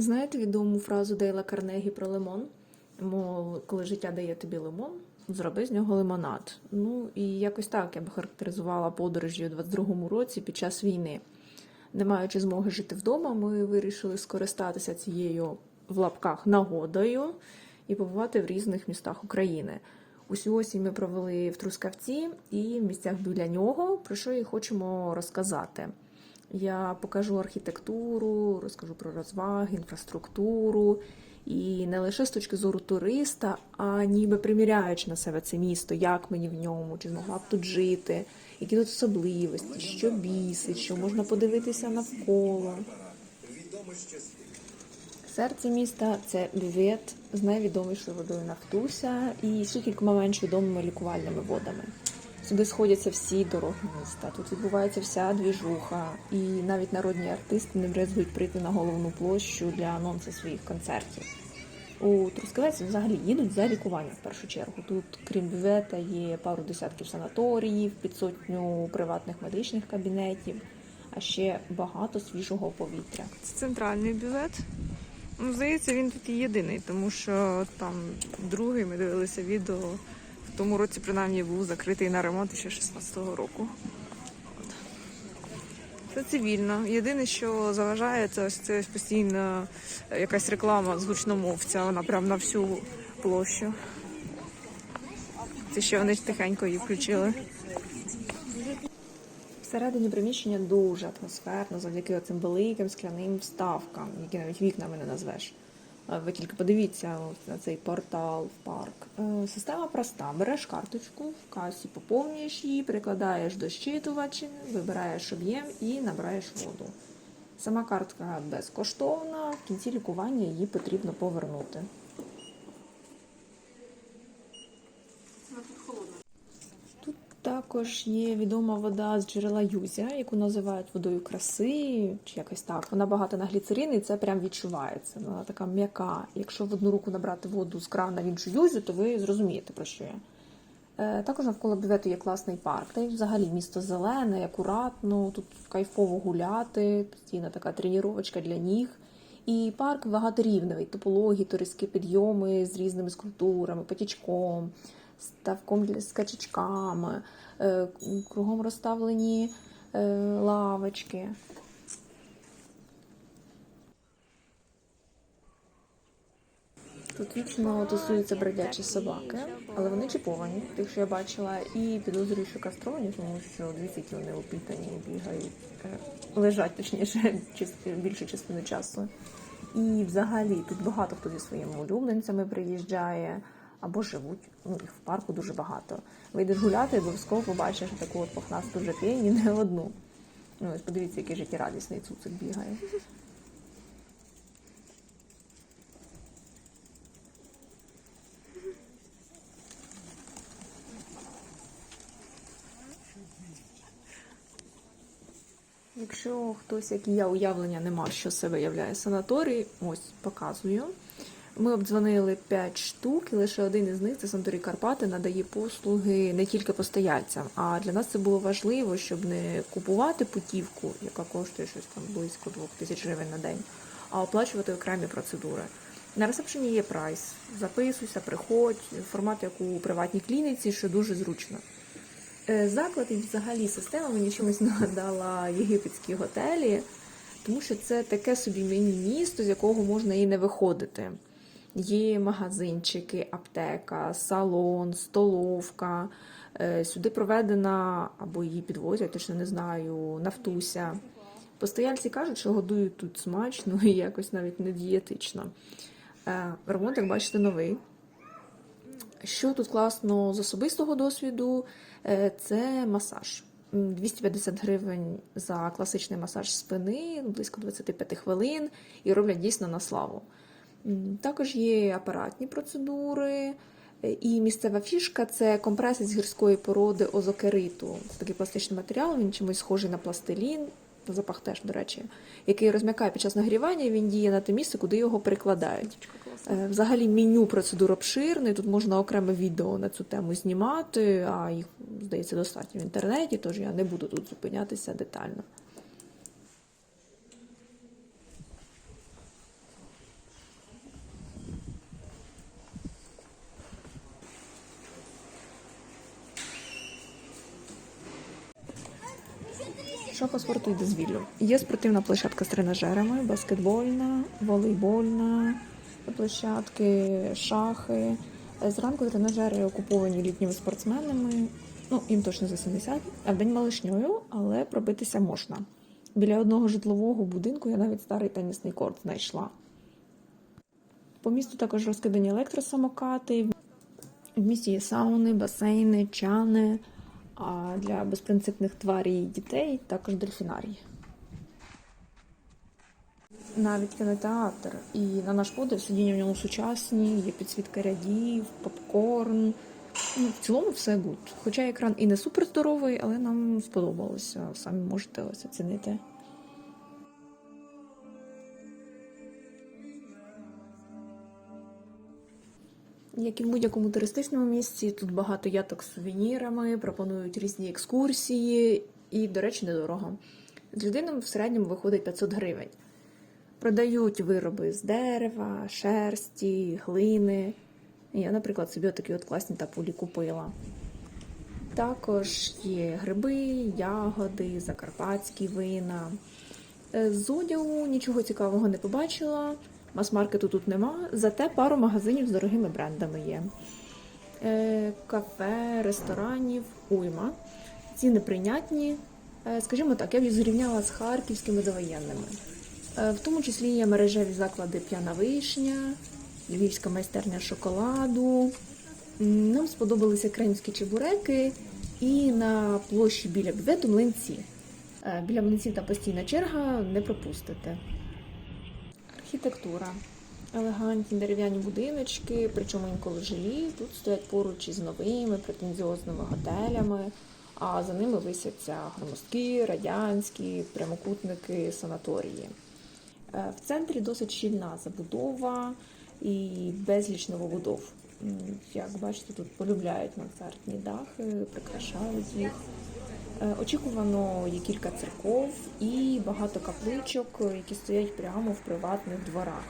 Знаєте відому фразу Дейла Карнегі про лимон? Мов, коли життя дає тобі лимон, зроби з нього лимонад. Ну і якось так я б характеризувала подорожі у 22-му році під час війни. Не маючи змоги жити вдома, ми вирішили скористатися цією в лапках нагодою і побувати в різних містах України. Усю осінь ми провели в Трускавці і в місцях біля нього, про що і хочемо розказати. Я покажу архітектуру, розкажу про розваги, інфраструктуру. І не лише з точки зору туриста, а ніби приміряючи на себе це місто, як мені в ньому, чи змогла б тут жити, які тут особливості, що бісить, що можна подивитися навколо. Серце міста це бювет з найвідомішою водою Нафтуся і ще кількома менш відомими лікувальними водами. Сюди сходяться всі дороги міста. Тут відбувається вся двіжуха, і навіть народні артисти не брезгують прийти на головну площу для анонсу своїх концертів. У Трускавець взагалі їдуть за лікуванням в першу чергу. Тут, крім бювета, є пару десятків санаторіїв, під сотню приватних медичних кабінетів, а ще багато свіжого повітря. Це центральний бювет. Ну, здається, він тут єдиний, тому що там другий ми дивилися відео. Тому році, принаймні, був закритий на ремонт ще 16-го року. Це цивільно. Єдине, що заважає, це ось це постійно якась реклама з гучномовця, вона прям на всю площу. Це ще вони тихенько її включили. Всередині приміщення дуже атмосферно завдяки цим великим скляним вставкам, які навіть вікнами не назвеш. Ви тільки подивіться ось на цей портал в парк. Е, Система проста: береш карточку, в касі поповнюєш її, прикладаєш до щитувача, вибираєш об'єм і набираєш воду. Сама картка безкоштовна, в кінці лікування її потрібно повернути. Тут також є відома вода з джерела Юзя, яку називають водою краси, чи якось так. Вона багата на гліцерин, і це прям відчувається. Вона така м'яка. Якщо в одну руку набрати воду з крана в іншу юзю, то ви зрозумієте про що я. Е, Також навколо бювету є класний парк. Та й взагалі місто зелене, акуратно, тут кайфово гуляти, постійна така тренувачка для ніг. І парк багаторівневий, топології, туристські підйоми з різними скульптурами, потічком, ставком для скачечками, е, кругом розставлені е, лавочки. Тут вічно тусуються бродячі собаки, але вони чіповані, тих, що я бачила, і підозрюю, що кастровані, тому що дивіться, які вони опітані, бігають, е, лежать точніше більшу частину часу. І взагалі тут багато хто зі своїми улюбленцями приїжджає або живуть. Ну їх в парку дуже багато. Вийдеш гуляти, обов'язково побачиш таку от похнасту жакені, не одну. Ну ось подивіться, який життєрадісний цуцик бігає. Якщо хтось, як і я, уявлення нема, що з себе являє санаторій, ось показую. Ми обдзвонили 5 штук, і лише один із них це санаторій Карпати надає послуги не тільки постояльцям. А для нас це було важливо, щоб не купувати путівку, яка коштує щось там близько 2 тисяч гривень на день, а оплачувати окремі процедури. На ресепшені є прайс. Записуйся, приходь, формат як у приватній клініці, що дуже зручно. Е, Заклад і взагалі система мені чимось нагадала єгипетські готелі, тому що це таке собі міні-місто, з якого можна і не виходити. Є магазинчики, аптека, салон, столовка. Е, Сюди проведена або її підвозять, точно не знаю, нафтуся. Постояльці кажуть, що годують тут смачно і якось навіть не дієтично. Е, Ремонт, як бачите, новий. Що тут класно з особистого досвіду, е, це масаж. 250 гривень за класичний масаж спини, близько 25 хвилин, і роблять дійсно на славу. Також є апаратні процедури, е, і місцева фішка це компреси з гірської породи озокериту. Це такий пластичний матеріал, він чимось схожий на пластилін, запах теж, до речі, який розм'якає під час нагрівання, він діє на те місце, куди його прикладають. Е, Взагалі меню процедур обширне. Тут можна окреме відео на цю тему знімати, а їх, здається, достатньо в інтернеті, тож я не буду тут зупинятися детально. Що по спорту і дозвіллю? Є спортивна площадка з тренажерами, баскетбольна, волейбольна площадки, шахи. Зранку тренажери окуповані літніми спортсменами. Ну, їм точно за 70, а вдень малишньою, але пробитися можна. Біля одного житлового будинку я навіть старий тенісний корт знайшла. По місту також розкидані електросамокати. В місті є сауни, басейни, чани, а для безпринципних тварій дітей також дельфінарій. Навіть кінотеатр. І на наш подив сидіння в ньому сучасні, є підсвітка рядів, попкорн. Ну, в цілому все гуд. Хоча екран і не супер здоровий, але нам сподобалося. Самі можете ось оцінити. Як і в будь-якому туристичному місці, тут багато яток з сувенірами, пропонують різні екскурсії і, до речі, недорого. З людини в середньому виходить 500 гривень. Продають вироби з дерева, шерсті, глини. Я, наприклад, собі такі от класні тапулі купила. Також є гриби, ягоди, закарпатські вина. Е, З одягу нічого цікавого не побачила. Мас-маркету тут нема, зате пару магазинів з дорогими брендами є. Е, Кафе, ресторанів, уйма. Ціни прийнятні. Е, Скажімо так, я б їх зрівняла з харківськими довоєнними. Е, В тому числі є мережеві заклади П'яна вишня, Львівська майстерня шоколаду. Нам сподобалися кримські чебуреки і на площі біля бювету млинці. Біля млинців та постійна черга не пропустите. Архітектура. Елегантні дерев'яні будиночки, причому інколи жилі. Тут стоять поруч із новими претензіозними готелями, а за ними висяться громоздкі, радянські, прямокутники, санаторії. Е, В центрі досить щільна забудова і безліч новобудов. Як бачите, тут полюбляють мансардні дахи, прикрашають їх. Е, Очікувано є кілька церков і багато капличок, які стоять прямо в приватних дворах.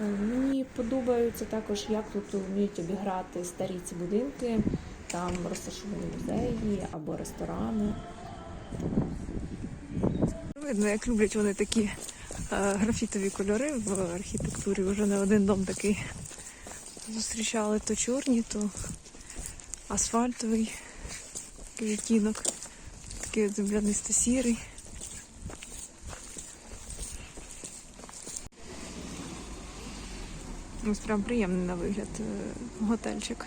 Е, Мені подобається також, як тут вміють обіграти старі ці будинки. Там розташовані музеї або ресторани. Видно, як люблять вони такі е, графітові кольори в архітектурі. Вже не один дом такий зустрічали то чорні, то асфальтовий такий відтінок, такий от землянисто-сірий. Ось прям приємний на вигляд е, готельчик.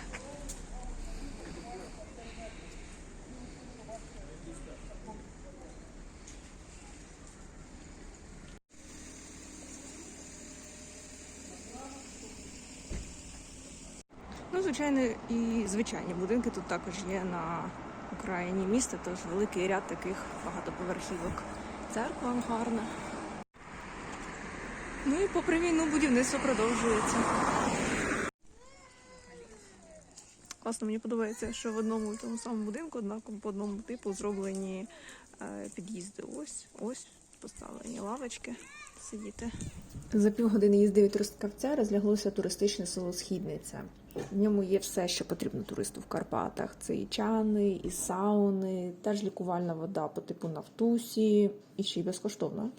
Ну, звичайно, і звичайні будинки тут також є на окраїні міста, тож великий ряд таких багатоповерхівок. Церква гарна. Ну і попри війну будівництво продовжується. Класно, мені подобається, що в одному і тому самому будинку, однаково по одному типу зроблені е, під'їзди. Ось, ось поставлені лавочки сидіти. За півгодини їзди від Трускавця розляглося туристичне село Східниця. В ньому є все, що потрібно туристу в Карпатах. Це і чани, і сауни, теж лікувальна вода по типу Нафтусі, і ще й безкоштовно.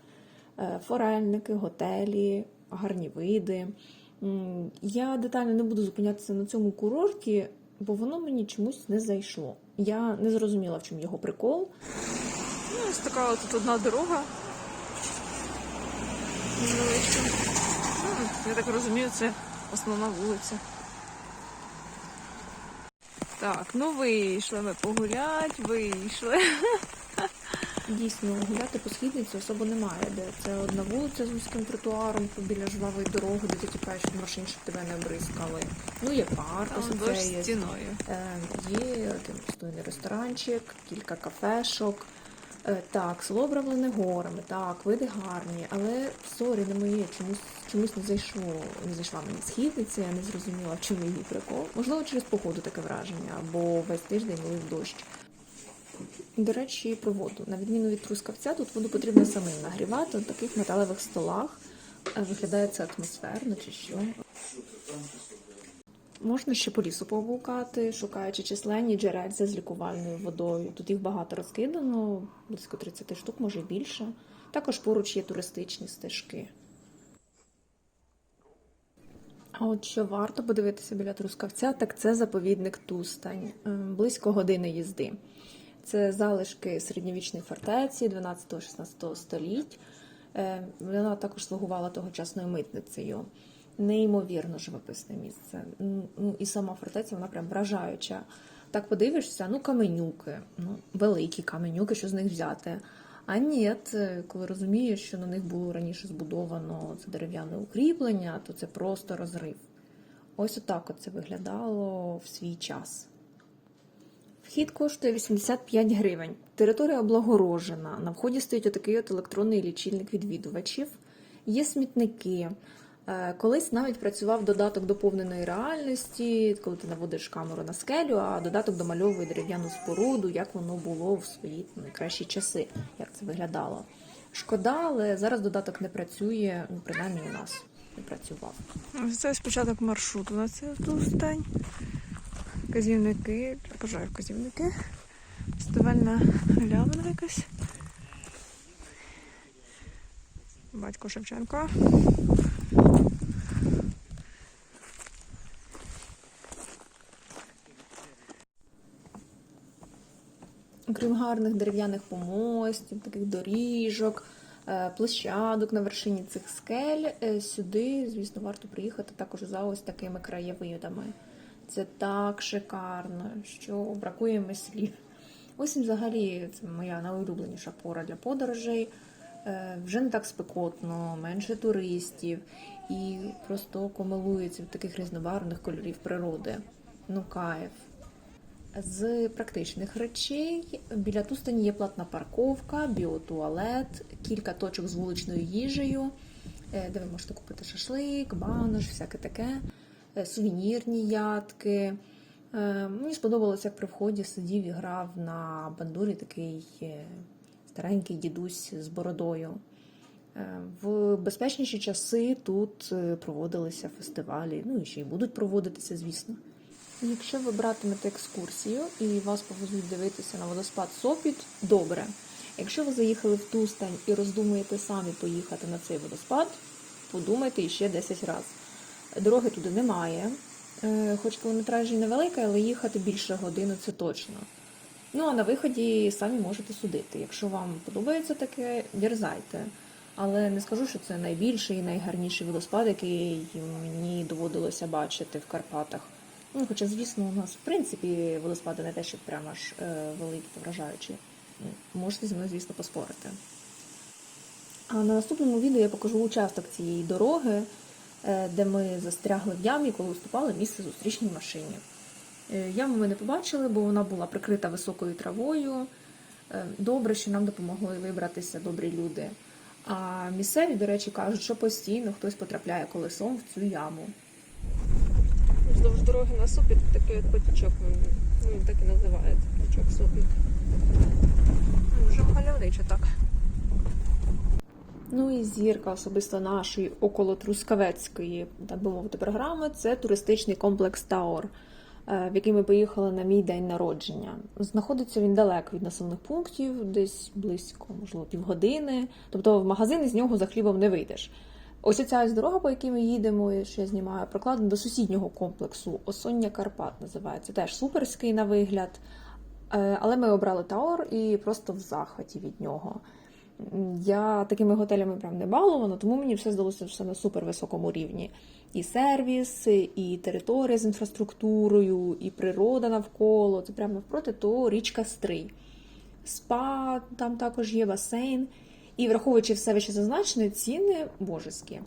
Е, Форельники, готелі, гарні види. Я детально не буду зупинятися на цьому курорті, бо воно мені чомусь не зайшло. Я не зрозуміла, в чому його прикол. Ну, ось така тут одна дорога. Невеличка. Ну, я так розумію, це основна вулиця. Так, ну вийшли ми погулять, вийшли. Дійсно, гуляти по східниці особо немає, де це одна вулиця з вузьким тротуаром біля жвавої дороги, де ти тікаєш від машин, щоб тебе не обрискали. Ну, є парк, ось це є. стіною. Е, Є один постійний ресторанчик, кілька кафешок. Е, Так, село обрамлене горами, так, види гарні, але сорі, не моє, чомусь, чомусь не зайшло, не зайшла мені східниця, я не зрозуміла, в чому її прикол. Можливо, через погоду таке враження, або весь тиждень лив дощ. До речі, про воду. На відміну від трускавця, тут воду потрібно самим нагрівати на таких металевих столах. Е, Виглядає це атмосферно чи що. Можна ще по лісу поблукати, шукаючи численні джерельця з лікувальною водою. Тут їх багато розкидано, близько 30 штук, може й більше. Також поруч є туристичні стежки. А от що варто подивитися біля Трускавця, так це заповідник Тустань, е, близько години їзди. Це залишки середньовічної фортеці 12-16 століть. Е, Вона також слугувала тогочасною митницею. Неймовірно живописне місце. Ну і сама фортеця вона прям вражаюча. Так подивишся, ну каменюки, ну великі каменюки, що з них взяти. А ні, коли розумієш, що на них було раніше збудовано це дерев'яне укріплення, то це просто розрив. Ось отак от це виглядало в свій час. Вхід коштує 85 гривень. Територія облагорожена. На вході стоїть отакий от електронний лічильник відвідувачів. Є смітники. Е, Колись навіть працював додаток доповненої реальності, коли ти наводиш камеру на скелю, а додаток домальовує дерев'яну споруду, як воно було в свої найкращі часи, як це виглядало. Шкода, але зараз додаток не працює, ну принаймні у нас не працював. Це спочаток маршруту на цей Тустань. Казівники, бажаю вказівники. Фестивальна галявина якась. Батько Шевченко. Крім гарних дерев'яних помостів, таких доріжок, е, площадок на вершині цих скель, е, сюди, звісно, варто приїхати також за ось такими краєвидами. Це так шикарно, що бракує мислів. Ось взагалі це моя найулюбленіша пора для подорожей. Е, Вже не так спекотно, менше туристів і просто око милується від таких різнобарвних кольорів природи. Ну, кайф. З практичних речей біля Тустані є платна парковка, біотуалет, кілька точок з вуличною їжею, е, де ви можете купити шашлик, банош, всяке таке, е, сувенірні ядки. Е, Мені сподобалося, як при вході сидів і грав на бандурі такий старенький дідусь з бородою. В безпечніші часи тут проводилися фестивалі, ну і ще й будуть проводитися, звісно. Якщо ви братимете екскурсію і вас повезуть дивитися на водоспад Сопіт, добре. Якщо ви заїхали в Тустань і роздумуєте самі поїхати на цей водоспад, подумайте іще 10 разів. Дороги туди немає, Е, хоч кілометраж і невеликий, але їхати більше години це точно. Ну а на виході самі можете судити. Якщо вам подобається таке, дерзайте. Але не скажу, що це найбільший і найгарніший водоспад, який мені доводилося бачити в Карпатах. Ну, хоча, звісно, у нас в принципі водоспади не те, що прямо аж е, великі та вражаючі. Ну, Можете зі мною, звісно, поспорити. А на наступному відео я покажу участок цієї дороги, е, де ми застрягли в ямі, коли уступали місце зустрічній машині. Е, Яму ми не побачили, бо вона була прикрита високою травою. Добре, що нам допомогли вибратися добрі люди. А місцеві, до речі, кажуть, що постійно хтось потрапляє колесом в цю яму. Вздовж дороги на Супіт такий от потічок, ну він так і називається, потічок Супіт. Вже мальовниче так. Ну і зірка особисто нашої около Трускавецької, так би мовити, програми це туристичний комплекс Таор, е, в який ми поїхали на мій день народження. Знаходиться він далеко від населених пунктів, десь близько, можливо, півгодини. Тобто в магазин з нього за хлібом не вийдеш. Ось ця ось дорога, по якій ми їдемо, що я знімаю, прокладена до сусіднього комплексу. Осоння Карпат називається. Теж суперський на вигляд. Е, Але ми обрали Таор і просто в захваті від нього. Я такими готелями прям не балована, тому мені все здалося все на супервисокому рівні. І сервіс, і територія з інфраструктурою, і природа навколо. Це прямо навпроти, то річка Стрий. Спа, там також є басейн. І враховуючи все вище зазначене, ціни божеські.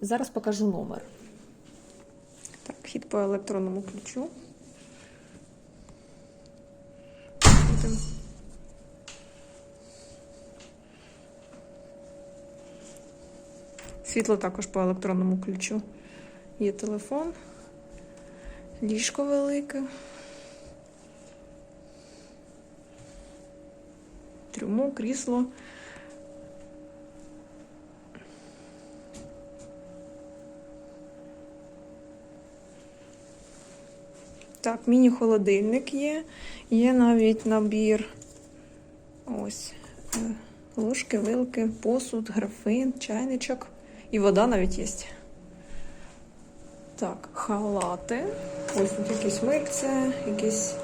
Зараз покажу номер. Так, хід по електронному ключу. Світло також по електронному ключу. Є телефон, ліжко велике. Трюмо, крісло. Так, міні-холодильник є. Є навіть набір ось е, ложки, вилки, посуд, графин, чайничок. І вода навіть є. Так, халати. Ось тут якісь мильце, якісь,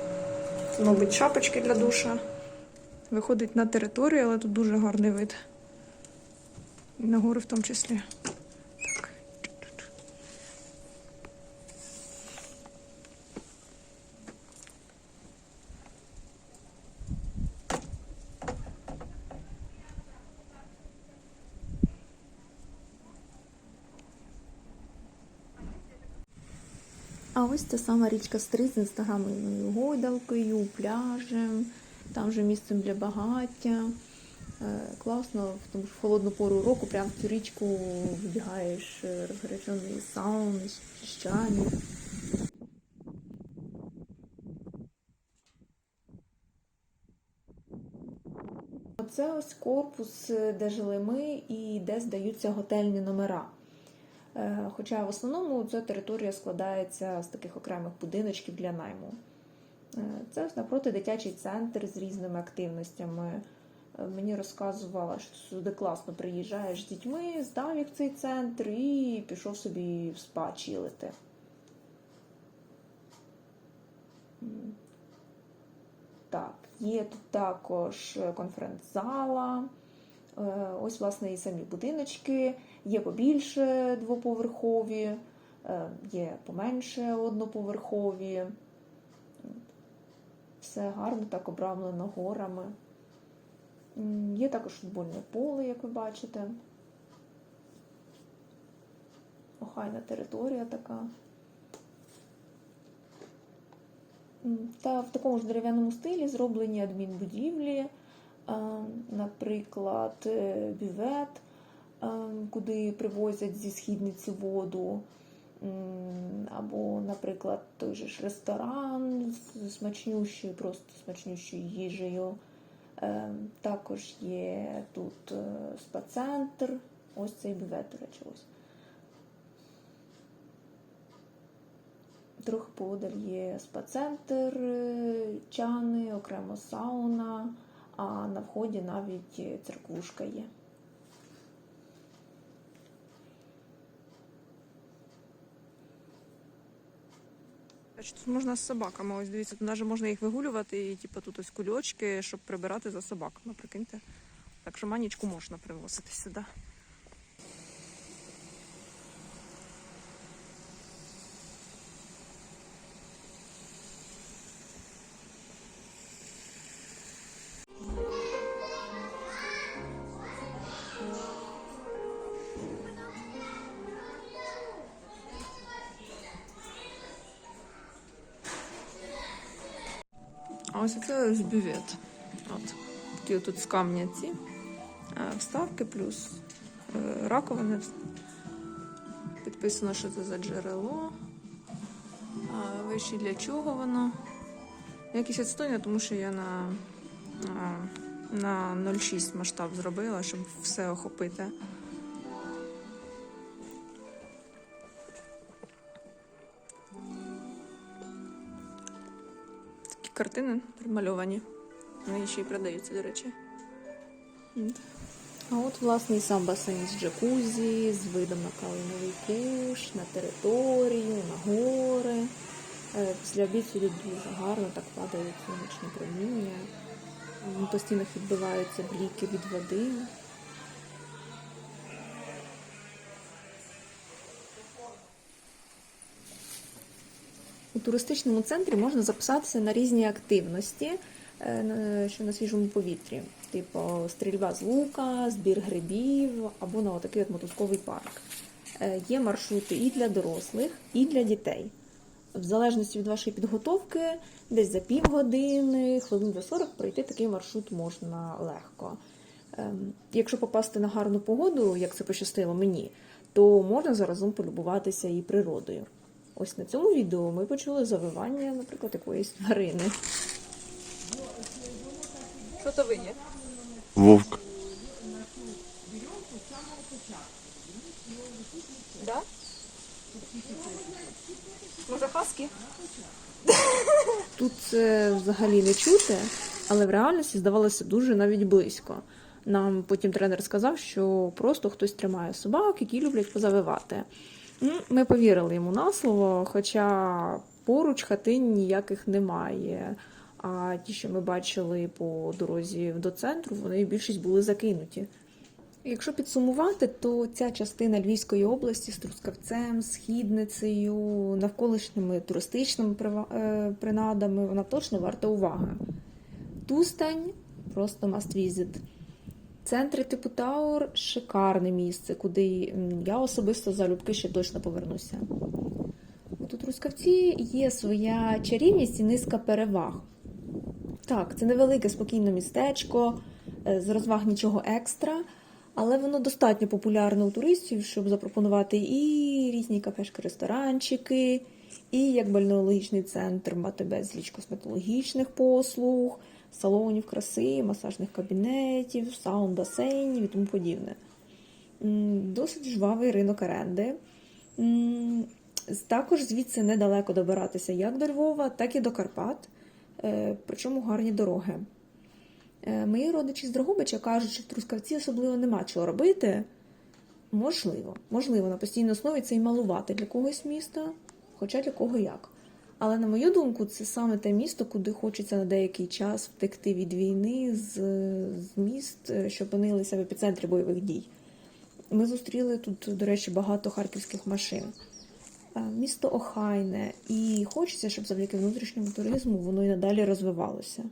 мабуть, шапочки для душа. Виходить на територію, але тут дуже гарний вид. І на гори в тому числі. А ось ця сама річка Стрит з інстаграмною гойдалкою, пляжем, там же місцем для багаття. Е, Класно, тому що в холодну пору року прямо в цю річку вдягаєш е, розгарячений саун, щані. Оце ось корпус, е, де жили ми і де здаються готельні номера. Е, Хоча в основному ця територія складається з таких окремих будиночків для найму. Е, Це напроти дитячий центр з різними активностями. Е, Мені розказувала, що сюди класно приїжджаєш з дітьми, здав їх цей центр і пішов собі в спа чилити. Так, є тут також конференц-зала. Ось, власне, і самі будиночки. Є побільше двоповерхові, е, є поменше одноповерхові. Все гарно так обрамлено горами. Є також футбольне поле, як ви бачите. Охайна територія така. Та в такому ж дерев'яному стилі зроблені адмінбудівлі, наприклад, е, бювет, куди привозять зі східниці воду, або, наприклад, той же ж ресторан з смачнющою, просто смачнющою їжею. Е, Також є тут е, спа-центр. Ось цей бювет, до речі, ось. Трохи подаль є спа-центр, е, чани, окремо сауна, а на вході навіть е, церквушка є. Значить, Тут можна з собаками. Ось дивіться, тут навіть можна їх вигулювати, і типу тут ось кульочки, щоб прибирати за собаками, прикиньте. Так що манічку можна привозити сюди. Бювет. От. Такі тут з камня ці е, вставки, плюс е, раковини. Підписано, що це за джерело. Вище для чого воно. Якісь відстойне, тому що я на, на 0,6 масштаб зробила, щоб все охопити. Картини примальовані. Вони ще й продаються, до речі. А от, власне, і сам басейн з джакузі, з видом на калиновий куш, на територію, на гори. Е, Після обід дуже гарно так падають сонячні проміння. М, По відбиваються бліки від води. Туристичному центрі можна записатися на різні активності, е, що на свіжому повітрі, типу стрільба з лука, збір грибів або на отакий от мотузковий парк. Е, Є маршрути і для дорослих, і для дітей. В залежності від вашої підготовки, десь за півгодини, хвилин за 40 пройти такий маршрут можна легко. Ем, Якщо попасти на гарну погоду, як це пощастило мені, то можна заразом полюбуватися і природою. Ось на цьому відео ми почули завивання, наприклад, якоїсь тварини. Що то ви є? Вовк. Да? Може, хаски? Тут це взагалі не чути, але в реальності здавалося дуже навіть близько. Нам потім тренер сказав, що просто хтось тримає собак, які люблять позавивати. М, Ми повірили йому на слово, хоча поруч хатин ніяких немає. А ті, що ми бачили по дорозі до центру, вони більшість були закинуті. Якщо підсумувати, то ця частина Львівської області з Трускавцем, Східницею, навколишніми туристичними е, принадами, вона точно варта уваги. Тустань просто must visit. Центри типу Таур шикарне місце, куди я особисто залюбки ще точно повернуся. От у Трускавці є своя чарівність і низка переваг. Так, це невелике спокійне містечко, е, з розваг нічого екстра, але воно достатньо популярне у туристів, щоб запропонувати і різні кафешки, ресторанчики, і як бальнеологічний центр мати безліч косметологічних послуг, салонів краси, масажних кабінетів, саун, басейнів і тому подібне. Досить жвавий ринок оренди. Також звідси недалеко добиратися як до Львова, так і до Карпат, е, причому гарні дороги. Е, Мої родичі з Дрогобича кажуть, що в Трускавці особливо нема чого робити. Можливо, можливо, на постійній основі це і малувати для когось міста, хоча для кого як. Але на мою думку, це саме те місто, куди хочеться на деякий час втекти від війни з, з міст, е, що опинилися в епіцентрі бойових дій. Ми зустріли тут, до речі, багато харківських машин. Е, Місто охайне, і хочеться, щоб завдяки внутрішньому туризму воно і надалі розвивалося.